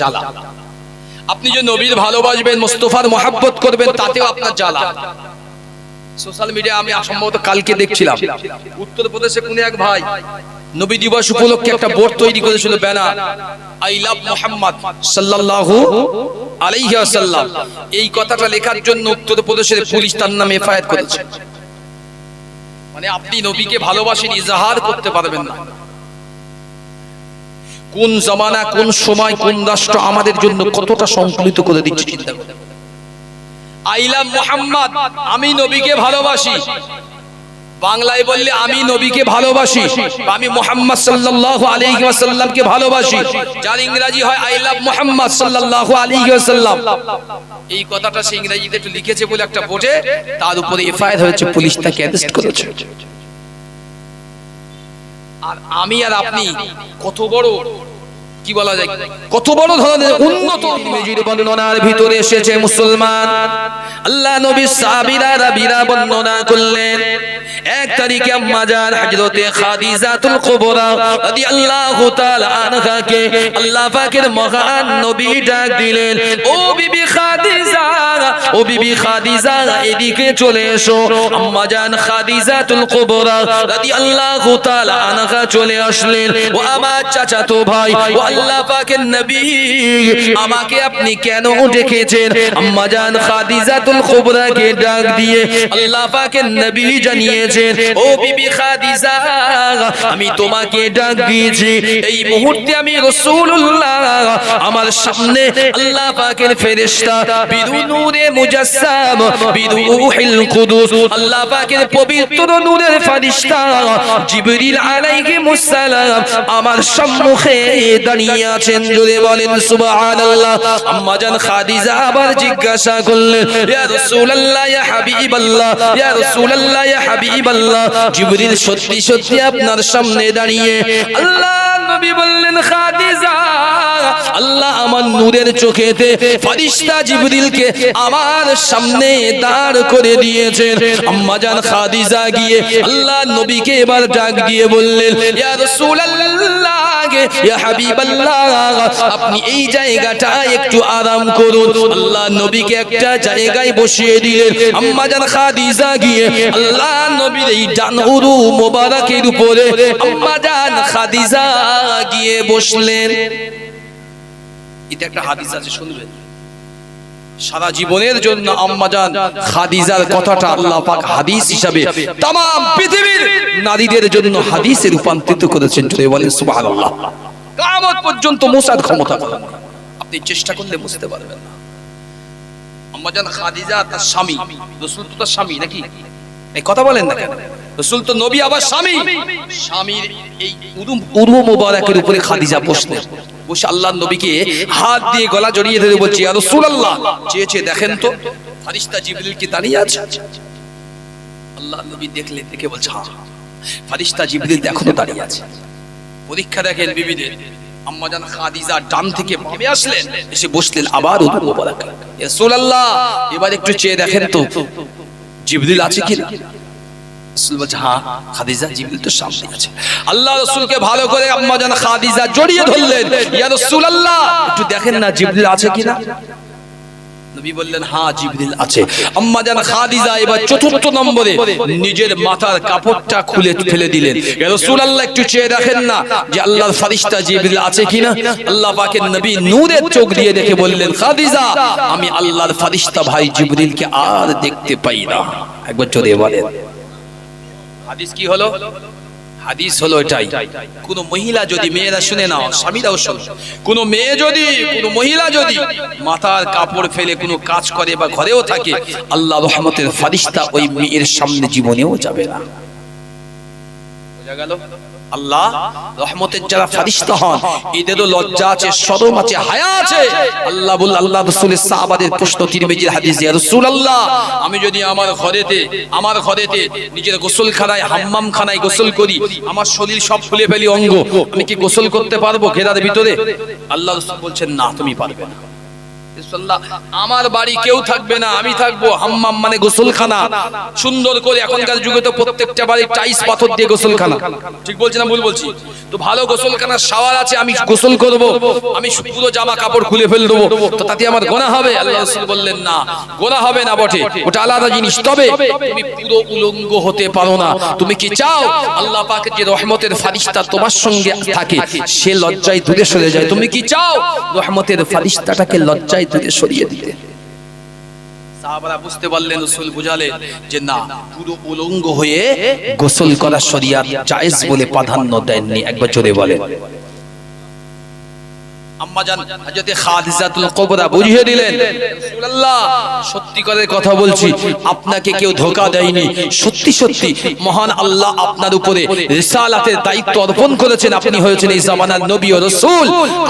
জ্বালা। আপনি যে নবীর ভালোবাসবেন, মোস্তফার মহাব্বত করবেন, তাতেও আপনার জ্বালা। সোশ্যাল মিডিয়া আমি সম্ভবত কালকে দেখছিলাম। উত্তরপ্রদেশে কোন এক ভাই নবী দিবস উপলক্ষে একটা বোর্ড তৈরি করেছিল, ব্যানার। আই লাভ মোহাম্মদ সাল্লাল্লাহু আলাইহি ওয়াসাল্লাম। এই কথাটা লেখার জন্য উত্তরপ্রদেশের পুলিশ তার নামে এফআইআর করেছে। মানে আপনি নবীকে ভালোবাসেন ইজাহার করতে পারবেন না। কোন জমানা, কোন সময়, কোন রাষ্ট্র আমাদের জন্য কতটা সংকলিত করে দিচ্ছে চিন্তা করুন আইলাম মোহাম্মদ, আমি নবীকে ভালোবাসি। বাংলায় বললে আমি নবীকে ভালোবাসি আমি মোহাম্মদ সাল্লাল্লাহু আলাইহি ওয়াসাল্লামকে ভালোবাসি। যার ইংরেজি হয় আই লাভ মোহাম্মদ সাল্লাল্লাহু আলাইহি ওয়াসাল্লাম। এই কথাটা সে ইংরেজিতে একটু লিখেছে বলে একটা বোর্ডে তার উপরে এফআইআর হয়েছে, পুলিশ তাকে অ্যারেস্ট করেছে। আর আমি আর আপনি কত বড় কি বলা যায় কত বড় ধরনের উন্নত তিরমিজির বর্ণনার ভিতরে এসেছে মুসলমান। আল্লাহ নবী সাহাবীরা রাবিরা বর্ণনা করলেন। এক তারিখে মাজার হযরতে খাদিজাতুল কুবরা রাদিয়াল্লাহু তাআলা আনহাকে আল্লাহ পাকের মহান নবী ডাক দিলেন। ও বিবি ও বিবি খাদিজা, এদিকে চলে এসো। কুবরা তাআলা চলে আসলেন। ও আমার ভাই, ও আল্লাহ পাকের নবী, আমাকে আপনি কেন ডেকেছেন? ডাক দিয়ে আল্লাহ পাকের নবী জানিয়েছেন, ও বিবি খাদিজা, আমি তোমাকে ডাক দিয়েছি। এই মুহূর্তে আমি রাসূলুল্লাহ, আমার সামনে আল্লাহ পাকের বিদু নূরে মুজাসসাম বিরূহিল কুদুস। আল্লাহ পাকের পবিত্র নূরের ফেরেশতা জিবরিল আলাইহিমুস সালাম আমার সম্মুখে দাঁড়িয়ে আছেন জুড়ে বলেন সুবহানাল্লাহ। আম্মা জান খাদিজা আবার জিজ্ঞাসা করলেন ইয়া রাসূলুল্লাহ ইয়া হাবিবাল্লাহ ইয়া রাসূলুল্লাহ ইয়া হাবিবাল্লাহ। জিবরিল সত্যি সত্যি আপনার সামনে দাঁড়িয়ে আল্লাহ নবী বললেন আল্লাহ আমার নূরের চোখেতে ফরিস্তা জিবরিলকে আমার সামনে দাঁড় করে দিয়েছেন। আম্মা জান খাদিজা গিয়ে আল্লাহ নবীকে এবার ডাক দিয়ে বললেন, ইয়া রাসূলুল্লাহ আপনি এই জায়গাটা একটু আরাম করুন। আল্লাহ নবীকে একটা জায়গায় বসিয়ে দিলেন। আম্মা জান খাদিজা গিয়ে আল্লাহ নবীর এই ডান উরু মোবারকের উপরে, আম্মা জান খাদিজা গিয়ে বসলেন। এটা একটা হাদিস আছে শুনবেন। সারা জীবনের জন্য আম্মাজান খাদিজার কথাটা আল্লাহ পাক হাদিস হিসাবে তাম পৃথিবীর নারীদের জন্য হাদিসে রূপান্তরিত করেছেন বলেন সুবহানাল্লাহ। কিয়ামত পর্যন্ত মুসার ক্ষমতা পাবেন আপনি চেষ্টা করলে বুঝতে পারবেন না। আম্মাজান খাদিজা তার স্বামী রাসূল তো তার স্বামী নাকি? এই কথা বলেন না কেন? রাসূল তো নবী, আবার স্বামী। স্বামীর এই উদুম উরু মোবারকের উপরে খাদিজা বসলেন বসে আল্লাহ নবীকে হাত দিয়ে গলা জড়িয়ে ধরে বলছি আর রাসূলুল্লাহ! চেয়েছে, দেখেন তো ফারিস্তা জিবরিল কি দাঁড়িয়ে আছে? আল্লাহ নবী দেখলে দেখে বলছে হ্যাঁ ফারিস্তা জিবরিল এখনও দাঁড়িয়ে আছে। পরীক্ষা দেখেন বিবিদের। আম্মাজান খাদিজা ডান থেকে বামে আসলেন, এসে বসলেন আবার উদু মোবারক। রাসূলুল্লাহ! এবার একটু চেয়ে দেখেন তো। জিবরিল আছে কি রাসূল বলছে খাদিজা জিবরিল তো আছে। আল্লাহ রসুলকে ভালো করে জড়িয়ে ধরলেন। আল্লাহ দেখেন না জিবরিল আছে কিনা? নবী বললেন হ্যাঁ জিবরিল আছে। আম্মা জান খাদিজা এবার চতুর্থ নম্বরে নিজের মাথার কাপড়টা খুলে ফেলে দিলেন। রাসূলুল্লাহ একটু চেয়ে দেখেন না যে আল্লাহর ফেরেশতা জিবরিল আছে কিনা? আল্লাহ পাকের নবী নূরের চোখ দিয়ে দেখে বললেন খাদিজা আমি আল্লাহর ফেরেশতা ভাই জিবরিলকে আর দেখতে পাই না। একবার জোরে বলেন। হাদিস কি হলো? হাদিস হলো এটাই। কোন মহিলা যদি মেয়েরা শুনে নাও, স্বামীরাও শোনো। কোন মেয়ে যদি, কোন মহিলা যদি মাথার কাপড় ফেলে কোনো কাজ করে বা ঘরেও থাকে, আল্লাহ রহমতের ফারিস্তা ওই মেয়ের সামনে জীবনেও যাবে না। বোঝা গেল? আল্লাহ রহমতের যারা ফারিস্তা হন, এদেরও লজ্জা আছে শরম আছে, হায়া আছে। আল্লাহ বল আল্লাহ রাসূলের সাহাবাদের প্রশ্ন, তিরমিজির হাদিস, ইয়া রাসূলুল্লাহ, আমি যদি আমার ঘরেতে আমার ঘরেতে নিজের গোসলখানায়, হাম্মাম খানায় গোসল করি, আমার শরীর সব ফুলে ফেলি অঙ্গ, আমি কি গোসল করতে পারব ঘেরার ভিতরে? আল্লাহ রাসূল বলছেন, না, তুমি পারবে না। আমার বাড়ি কেউ থাকবে না, আমি থাকব হাম্মাম মানে গোসলখানা। সুন্দর করে এখনকার যুগে তো প্রত্যেকটা বাড়ি টাইস পাথর দিয়ে গোসলখানা। ঠিক বলছি না ভুল বলছি? তো ভালো গোসলখানা শাওয়ার আছে, আমি গোসল করব, আমি পুরো জামা কাপড় খুলে ফেল দেবো। তো তাতে আমার গোনা হবে? আল্লাহ রাসূল বললেন, না, গোনা হবে না বটে। ওটা আলাদা জিনিস। তবে তুমি পুরো উলঙ্গ হতে পারো না। তুমি কি চাও? আল্লাহ পাকের যে রহমতের ফারিস্তা তোমার সঙ্গে থাকে। সে লজ্জায় দূরে সরে যায়। তুমি কি চাও? রহমতের ফারিস্তাটাকে লজ্জায় দূরে সরিয়ে দিতে। সাহাবারা বুঝতে পারলেন বুঝালেন যে না, পুরো উলঙ্গ হয়ে গোসল করা শরিয়াত জায়েজ বলে প্রাধান্য দেননি। একবার জোরে বলেন।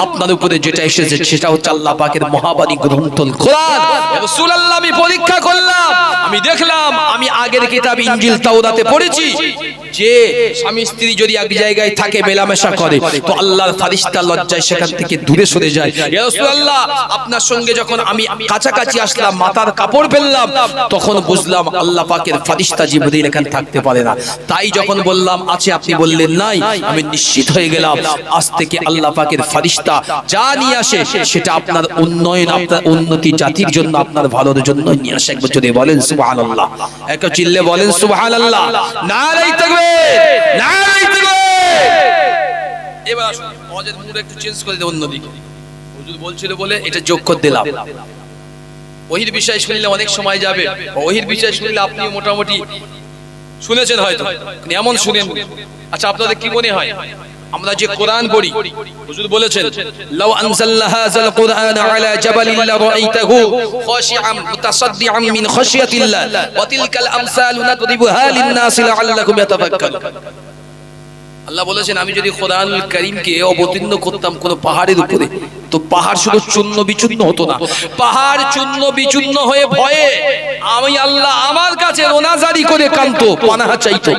আপনার উপরে যেটা এসেছে, সেটা হচ্ছে মহাবাণী আমি পরীক্ষা করলাম, আমি দেখলাম, আমি আগের কিতাব ইনজিল তাওরাতে পড়েছি, যে স্বামী স্ত্রী যদি এক জায়গায় থাকে, মেলামেশা করে, তো আল্লাহর ফারিস্তা লজ্জায় সেখান থেকে সরে যায়। আপনার সঙ্গে যখন আমি কাছাকাছি আসলাম মাথার কাপড় ফেললাম তখন বুঝলাম আল্লাহ পাকের ফারিস্তা জিবরিল এখানে থাকতে পারে না। তাই যখন বললাম আছে আপনি বললেন নাই আমি নিশ্চিত হয়ে গেলাম আজ থেকে আল্লাহ পাকের ফারিস্তা যা নিয়ে আসে সেটা আপনার উন্নয়ন আপনার উন্নতি জাতির জন্য আপনার ভালোর জন্য নিয়ে আসে। একবার যদি বলেন সুবহানাল্লাহ। এক চিল্লে বলেন সুবহানাল্লাহ। নারাই তাকবীর নারাই তাকবীর। এবার আসুন আমাদের মুড একটু চেঞ্জ করে অন্যদিকে। হুজুর বলছিল বলে এটা যোগ করে দিলাম। ওহির বিষয় শুনলে অনেক সময় যাবে। ওহির বিষয় শুনলে আপনি মোটামুটি শুনেছেন হয়তো এমন শুনেন আচ্ছা আপনাদের কি মনে হয়? আমরা যে কোরআন পড়ি, হুজুর বলেছেন, লাউ আনজালনা হাযাল কোরআন আলা জাবালিন লারাইতাহু খাশিআম মুতাসাদ্দিআম মিন খাশিয়াতিল্লাহ ওয়া তিলকাল আমসালু নাদরিবুহা লিন-নাসি ইয়াতাফাক্কারুন। আল্লাহ বলেছেন, আমি যদি কোরআনুল করিমকে অবতীর্ণ করতাম কোন পাহাড়ের উপরে, তো পাহাড় শুধু চূর্ণ বিচূর্ণ হতো না। পাহাড় চূর্ণ বিচূর্ণ হয়ে ভয়ে আমি আল্লাহ আমার কাছে রোনাজারি করে কান্ত পানাহা চাইতো।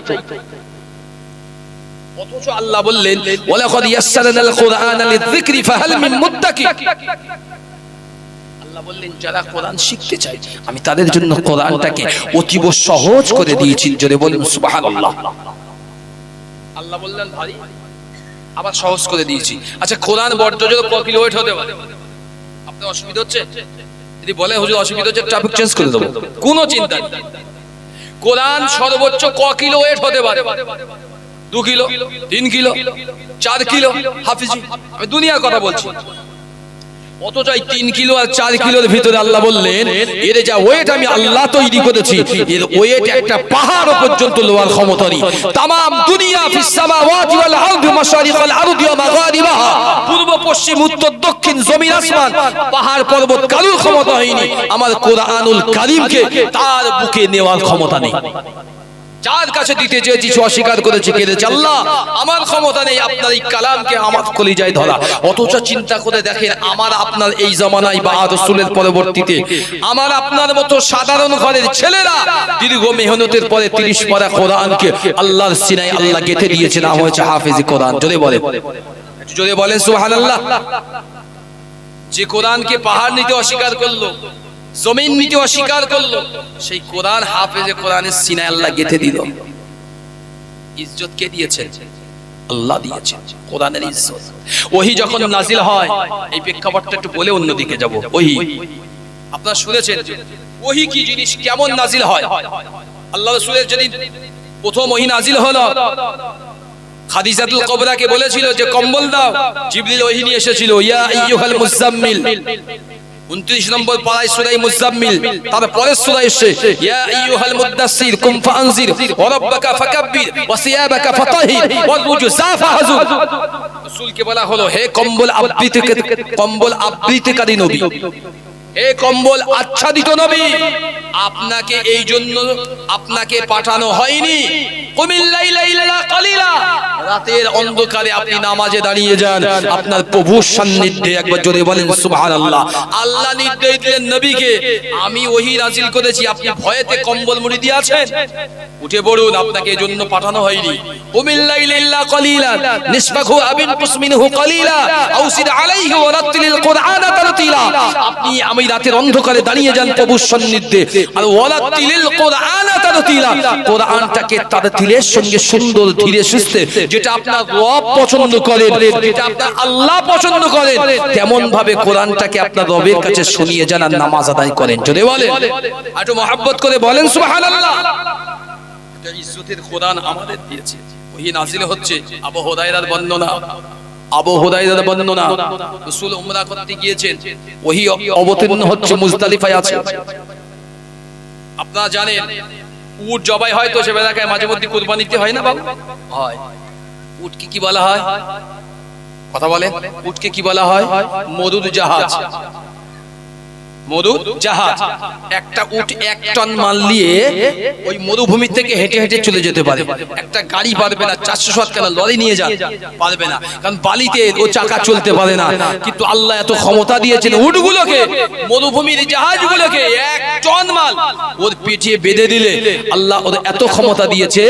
আল্লাহ বললেন আল্লাহ বললেন, যারা কোরআন শিখতে চায়, আমি তাদের জন্য কোরআনটাকে অতীব সহজ করে দিয়েছি। জোরে বলুন, সুবহানাল্লাহ। আল্লাহ বললেন ভারী আবার সহজ করে দিয়েছি। আচ্ছা কোরআন বর্জ্য ক কিলো ওয়েট হতে পারে? আপনার অসুবিধা হচ্ছে? যদি বলে, হুজুর, অসুবিধা হচ্ছে ট্রাফিক চেঞ্জ করে দেবো। কোনো চিন্তা নেই। কোরআন সর্বোচ্চ ক কিলো ওয়েট হতে পারে? দু কিলো, তিন কিলো, চার কিলো, হাফিজি, আমি দুনিয়ার কথা বলছি। এই তিন কিলো আর চার কিলোর ভিতরে আল্লাহ বললেন, এর যা ওয়েট আমি আল্লাহ তৈরি করেছি, এর ওয়েট একটা পাহাড় পর্যন্ত লোয়ার ক্ষমতা নেই। তাম দুনিয়া, ফিস সামাওয়াতি ওয়াল আরদি, মাশারিকাল আরদি ওয়া মাগারিবাহা। পূর্ব, পশ্চিম, উত্তর, দক্ষিণ, জমিন, আসমান, পাহাড়, পর্বত কারুর ক্ষমতা হয়নি। আমার কোরআনুল কারীমকে তার বুকে নেওয়ার ক্ষমতা নেই। যার কাছে দিতে চেয়েছি অস্বীকার করেছে কেঁদেছে আল্লাহ, আমার ক্ষমতা নেই, আপনার এই কালামকে আমার কলিজায় ধরা। অথচ চিন্তা করে দেখেন, আমার আপনার এই জমানায় বা রসুলের পরবর্তীতে, আমার আপনার মতো সাধারণ ঘরের ছেলেরা দীর্ঘ মেহনতের পরে তিরিশ পরা কোরআনকে আল্লাহর সিনাই আল্লাহ গেঁথে দিয়েছে নাম হয়েছে হাফেজি কোরআন। জোরে বলে। জোরে বলেন, সুবহানাল্লাহ। যে কোরআনকে পাহাড় নিতে অস্বীকার করল জমিন নিতে অস্বীকার করল। সেই কোরআন হাফেজে কোরআনের সিনায় আল্লাহ গেথে দিল। ইজ্জত কে দিয়েছে। আল্লাহ দিয়েছে। কোরআনের ইজ্জত। ওহি যখন নাজিল হয়, এই প্রেক্ষাপটটা একটু বলে অন্যদিকে যাব। ওহি। আপনারা শুনেছেন? ওহি কি জিনিস কেমন নাজিল হয়? আল্লাহ রাসূলের যেদিন প্রথম ওহি নাজিল হলো, খাদিজাতুল কুবরাকে বলেছিল যে, কম্বল দাও। জিবরিল ওহি নিয়ে এসেছিল, ইয়া আইয়ুহাল মুজাম্মিল। 29 নম্বর পারায় সূরা মুজাম্মিল তারপরে সূরা এসে, ইয়া আইয়ুহাল মুদাসসির, কুম ফানজির ওয়া রাব্বাকা ফাকাব্বির, ওয়া সিয়াবাকা ফাতাহির, ওয়াল রুজসা ফাহজুর রাসূলকে বলা হলো, হে কম্বল আবৃতকারী কম্বল আবৃতকারী নবী। কম্বল আচ্ছাদিত নবী, আপনাকে এই জন্য আপনাকে পাঠানো হয়নি। রাতের অন্ধকারে আপনি নামাজে দাঁড়িয়ে যান। আপনার প্রভুর সান্নিধ্যে একবার জোরে বলেন, সুবহানাল্লাহ। আল্লাহ নির্দেশ দিলেন নবীকে, আমি ওহী করেছি, আপনি ভয়েতে কম্বল মুড়ি দিয়ে আছেন? উঠে পড়ুন, আপনাকে এজন্য পাঠানো হয়নি। আপনি আমি রাতের অন্ধকারে দাঁড়িয়ে যান প্রভুর সান্নিধ্যে। আর ওয়ালা তিলিল কোরআন তারতিলা কোরআনটাকে তারতিলের সঙ্গে সুন্দর, ধীরে সুস্থে, যেটা আপনার রব পছন্দ করেন, যেটা আপনার আল্লাহ পছন্দ করেন তেমন ভাবে কোরআনটাকে আপনার রবের কাছে শুনিয়ে যান নামাজ আদায় করেন। যদি বলেন। একটু করে বলেন, সুবহানাল্লাহ। ইজ্জতের কোরআন আমাদের দিয়েছে। নাজিল হচ্ছে আবু বর্ণনা। আবু হুদায়রার বর্ণনা, রাসূল উমরা করতে গিয়েছেন। ওহি অবতীর্ণ হচ্ছে মুজদালিফায় আছে। আপনারা জানেন, উট জবাই হয় তো সে বেলাকায় মাঝে মধ্যে কুরবানিতে হয় না বাবু? হয়। উটকে কি বলা হয়? কথা বলেন উটকে কি বলা হয়? মরুদ জাহাজ। মরুদ জাহাজ। একটা এক টন মাল নিয়ে ওই মরুভূমি থেকে হেঁটে হেঁটে চলে যেতে পারে। একটা গাড়ি পারবে না, চারশো লরি নিয়ে পারবে না, কারণ বালিতে ও চাকা চলতে পারে না। কিন্তু আল্লাহ এত ক্ষমতা দিয়েছেন মরুভূমির জাহাজগুলোকে, এক টন মাল। ওর পিঠিয়ে বেঁধে দিলে আল্লাহ ওর এত ক্ষমতা দিয়েছে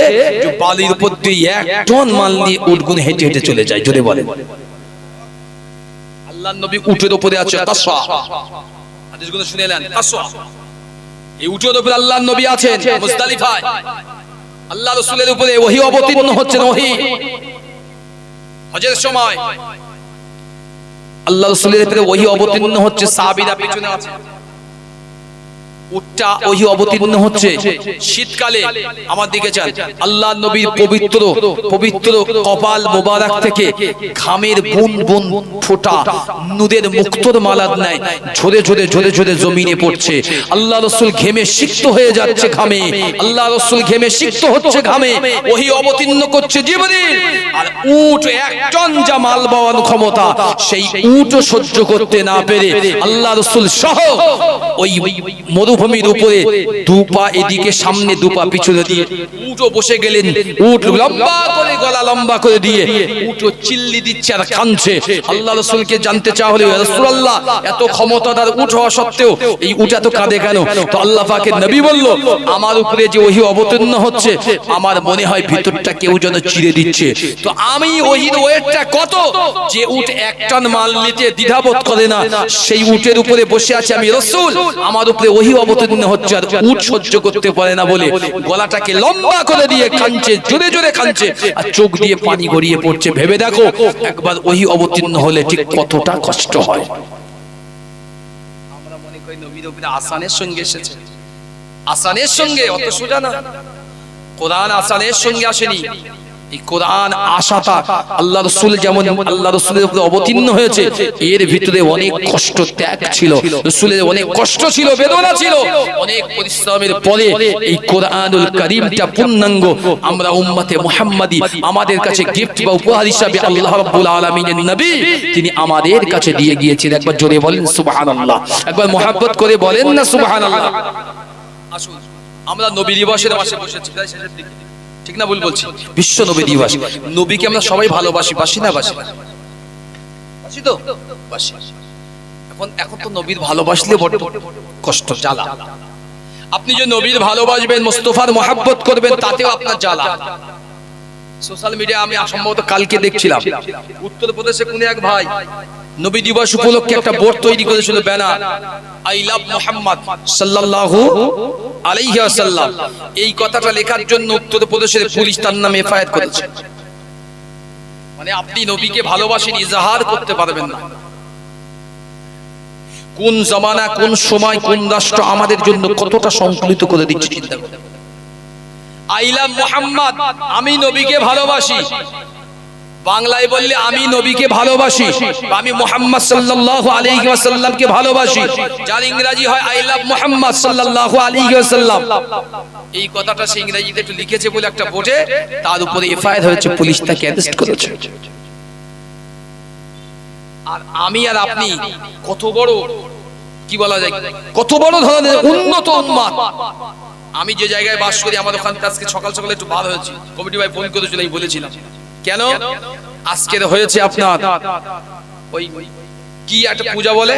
বালির উপর দিয়ে এক টন মাল নিয়ে উটগুলো হেঁটে হেঁটে চলে যায়, জোরে বলে আল্লাহ নবী উটের উপরে আছে হাদিসগুলো শুনে এলেন এই উটের উপরে আল্লাহ নবী আছেন মুজদালিফায় আল্লাহ রসুলের উপরে ওহি অবতীর্ণ হচ্ছেন ওহি। হজের সময় আল্লাহ রসুলের উপরে ওহি অবতীর্ণ হচ্ছে সাহাবীরা পিছনে আছে উটটা ওহী অবতীর্ণ হচ্ছে। শীতকালে আমার দিকে চান আল্লাহ নবীর পবিত্র পবিত্র কপাল মোবারক থেকে বুন বুন ফোঁটা নুদের মুক্তর মালাদ নাই। ঝরে ঝরে ঝরে ঝরে জমিনে পড়ছে। আল্লাহ রসুল ঘেমে সিক্ত হয়ে যাচ্ছে ঘামে। আল্লাহ রসুল ঘেমে সিক্ত হচ্ছে ঘামে। ওহি অবতীর্ণ করছে জীবনের আর উট এক টন যা মাল বাওয়ান ক্ষমতা, সেই উট সহ্য করতে না পেরে আল্লাহ রসুল সহ ওই মরুভূমির উপরে দু পা এদিকে সামনে দু পা পিছনে দিয়ে উটও বসে গেলেন উট লম্বা করে গলা লম্বা করে দিয়ে উটও চিল্লি দিচ্ছে আর কাঁদছে। আল্লাহ রসুলকে জানতে চাওয়া হলে রসুল্লাহ এত ক্ষমতাদার উট হওয়া সত্ত্বেও এই উট এত কাঁদে কেন? তো আল্লাহ পাকের নবী বলল আমার উপরে যে ওহি অবতীর্ণ হচ্ছে আমার মনে হয় ভিতরটা কেউ যেন চিড়ে দিচ্ছে। তো আমি ওহির ওয়েটটা কত? যে উঠ এক টন মাল নিতে দ্বিধাবোধ করে না সেই উটের উপরে বসে আছে আমি রসুল। আমার উপরে ওহি অবতীর্ণ হচ্ছে আর উট সহ্য করতে পারে না বলে গলাটাকে লম্বা করে দিয়ে কাঁদছে জোরে জোরে কাঁদছে আর চোখ দিয়ে পানি গড়িয়ে পড়ছে। ভেবে দেখো, একবার ওহি অবতীর্ণ হলে ঠিক কতটা কষ্ট হয়। আসানের সঙ্গে এসেছে। আসানের সঙ্গে, অত সোজা না। কোরআন আসানের সঙ্গে আসেনি। আমাদের কাছে গিফট বা উপহার হিসাবে আল্লাহ নবী তিনি আমাদের কাছে দিয়ে গিয়েছেন। একবার জোরে বলেন একবার মোহাব্বত করে বলেন না আমরা নবী দিবসের মাসে বসেছি। ঠিক না ভুল বলছি? বিশ্ব নবী দিবস। নবীকে আমরা সবাই ভালোবাসি বাসি না বাসি? বাসি তো? বাসি। এখন এখন তো নবীর ভালোবাসলে বড় কষ্ট জ্বালা। আপনি যে নবীর ভালোবাসবেন মোস্তফার মহাব্বত করবেন তাতেও আপনার জ্বালা। সোশ্যাল মিডিয়া আমি সম্ভবত কালকে দেখছিলাম। উত্তরপ্রদেশে কোন এক ভাই নবী দিবস উপলক্ষে একটা বোর্ড তৈরি করেছিল, ব্যানার। আই লাভ মোহাম্মদ সাল্লাল্লাহু আলাইহি ওয়াসাল্লাম। এই কথাটা লেখার জন্য উত্তরপ্রদেশের পুলিশ তার নামে এফআইআর করেছে। মানে আপনি নবীকে ভালোবাসেন ইজাহার করতে পারবেন না। কোন জমানা, কোন সময়, কোন রাষ্ট্র আমাদের জন্য কতটা সংকলিত করে দিচ্ছে, চিন্তা করুন আইলাম মোহাম্মদ, আমি নবীকে ভালোবাসি। বাংলায় বললে আমি নবীকে ভালোবাসি আমি মোহাম্মদ সাল্লাল্লাহু আলী ওয়াসাল্লামকে ভালোবাসি। যার ইংরেজি হয় আই লাভ মোহাম্মদ সাল্লাল্লাহু আলী ওয়াসাল্লাম। এই কথাটা সে ইংরেজিতে একটু লিখেছে বলে একটা বোর্ডে, তার উপরে এফআইআর হয়েছে, পুলিশ তাকে অ্যারেস্ট করেছে। আর আমি আর আপনি কত বড়, কি বলা যায়, কত বড় ধরনের উন্নত উন্মাদ। আমি যে জায়গায় বাস করি, আমার ওখান থেকে সকাল সকালে একটু বার হয়েছি। কমিটি ভাই ফোন করেছিল, আমি বলেছিলাম। কেন? আজকের হয়েছে আপনার ওই কি একটা পূজা বলে?